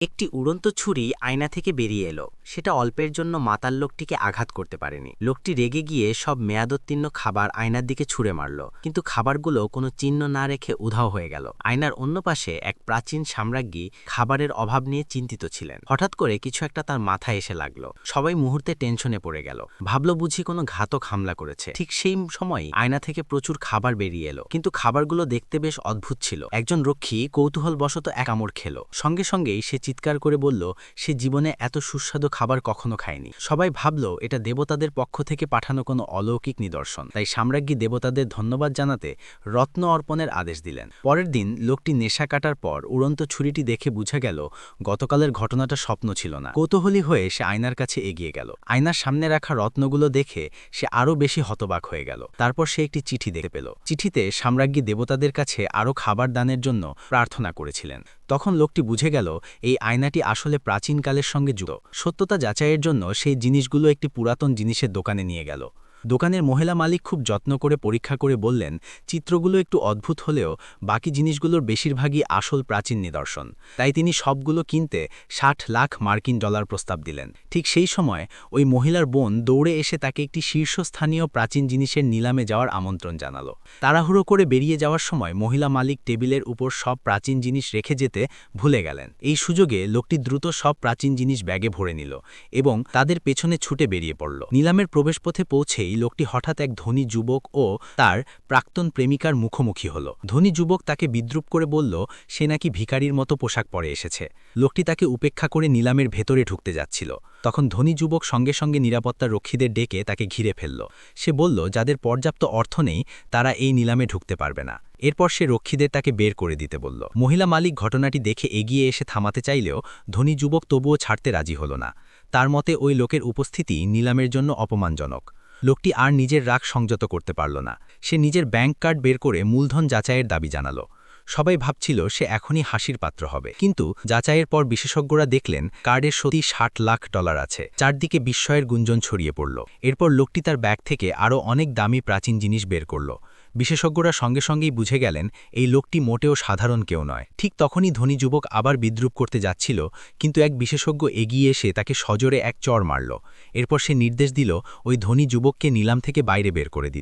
একটি উড়ন্ত ছুরি আয়না থেকে বেরিয়ে এলো। সেটা অল্পের জন্য মাতাল লোকটিকে আঘাত করতে পারেনি। লোকটি রেগে গিয়ে সব মেয়াদোত্তীর্ণ খাবার আয়নার দিকে ছুঁড়ে মারল। কিন্তু খাবারগুলো কোনো চিহ্ন না রেখে উধাও হয়ে গেল। আয়নার অন্য পাশে এক প্রাচীন সাম্রাজ্ঞী খাবারের অভাব নিয়ে চিন্তিত ছিলেন। হঠাৎ করে কিছু একটা তার মাথায় এসে লাগল। সবাই মুহূর্তে টেনশনে পড়ে গেল। ভাবলো বুঝি কোনো ঘাতক হামলা করেছে। ঠিক সেই সময় আয়না থেকে প্রচুর খাবার বেরিয়ে এলো। কিন্তু খাবারগুলো দেখতে বেশ অদ্ভুত ছিল। একজন রক্ষী কৌতূহলবশত এক কামড় খেলো। সঙ্গে সঙ্গেই সে চিৎকার করে বলল, সে জীবনে এত সুস্বাদু খাবার কখনো খায়নি। সবাই ভাবল, এটা দেবতাদের পক্ষ থেকে পাঠানো কোনো অলৌকিক নিদর্শন। তাই সাম্রাজ্ঞী দেবতাদের ধন্যবাদ জানাতে রত্ন অর্পণের আদেশ দিলেন। পরের দিন লোকটি নেশা কাটার পর উড়ন্ত ছুরিটি দেখে বুঝা গেল, গতকালের ঘটনাটা স্বপ্ন ছিল না। কৌতূহলী হয়ে সে আয়নার কাছে এগিয়ে গেল। আয়নার সামনে রাখা রত্নগুলো দেখে সে আরও বেশি হতবাক হয়ে গেল। তারপর সে একটি চিঠি দেখে পেল। চিঠিতে সাম্রাজ্ঞী দেবতাদের কাছে আরও খাবার দানের জন্য প্রার্থনা করেছিলেন। তখন লোকটি বুঝে গেল, এই আয়নাটি আসলে প্রাচীনকালের সঙ্গে যুক্ত। সত্যতা যাচাইয়ের জন্য সেই জিনিসগুলো একটি পুরাতন জিনিসের দোকানে নিয়ে গেল। দোকানের মহিলা মালিক খুব যত্ন করে পরীক্ষা করে বললেন, চিত্রগুলো একটু অদ্ভুত হলেও বাকি জিনিসগুলোর বেশিরভাগই আসল প্রাচীন নিদর্শন। তাই তিনি সবগুলো কিনতে ষাট লাখ মার্কিন ডলার প্রস্তাব দিলেন। ঠিক সেই সময় ওই মহিলার বোন দৌড়ে এসে তাকে একটি শীর্ষস্থানীয় প্রাচীন জিনিসের নিলামে যাওয়ার আমন্ত্রণ জানালো। তাড়াহুড়ো করে বেরিয়ে যাওয়ার সময় মহিলা মালিক টেবিলের উপর সব প্রাচীন জিনিস রেখে যেতে ভুলে গেলেন। এই সুযোগে লোকটি দ্রুত সব প্রাচীন জিনিস ব্যাগে ভরে নিল এবং তাদের পেছনে ছুটে বেরিয়ে পড়ল। নিলামের প্রবেশপথে পৌঁছেই লোকটি হঠাৎ এক ধনী যুবক ও তার প্রাক্তন প্রেমিকার মুখোমুখি হল। ধনী যুবক তাকে বিদ্রুপ করে বলল, সে নাকি ভিকারির মতো পোশাক পরে এসেছে। লোকটি তাকে উপেক্ষা করে নিলামের ভেতরে ঢুকতে যাচ্ছিল। তখন ধনী যুবক সঙ্গে সঙ্গে নিরাপত্তা রক্ষীদের ডেকে তাকে ঘিরে ফেলল। সে বলল, যাদের পর্যাপ্ত অর্থ নেই, তারা এই নিলামে ঢুকতে পারবে না। এরপর সে রক্ষীদের তাকে বের করে দিতে বলল। মহিলা মালিক ঘটনাটি দেখে এগিয়ে এসে থামাতে চাইলেও ধনী যুবক তবুও ছাড়তে রাজি হল না। তার মতে, ওই লোকের উপস্থিতি নিলামের জন্য অপমানজনক। লোকটি আর নিজের রাগ সংযত করতে পারল না। সে নিজের ব্যাংক কার্ড বের করে মূলধন যাচাইয়ের দাবি জানাল। সবাই ভাবছিল সে এখনই হাসির পাত্র হবে। কিন্তু যাচাইয়ের পর বিশেষজ্ঞরা দেখলেন, কার্ডের সতী ষাট লাখ ডলার আছে। চারদিকে বিস্ময়ের গুঞ্জন ছড়িয়ে পড়ল। এরপর লোকটি তার ব্যাগ থেকে আরও অনেক দামি প্রাচীন জিনিস বের করল। বিশেষজ্ঞরা সঙ্গে সঙ্গেই বুঝে গেলেন, এই লোকটি মোটেও সাধারণ কেউ নয়। ঠিক তখনই ধনী যুবক আবার বিদ্রুপ করতে যাচ্ছিল, কিন্তু এক বিশেষজ্ঞ এগিয়ে এসে তাকে সজোরে এক চর মারল। এরপর সে নির্দেশ দিল, ওই ধনী যুবককে নিলাম থেকে বাইরে বের করে দিতে।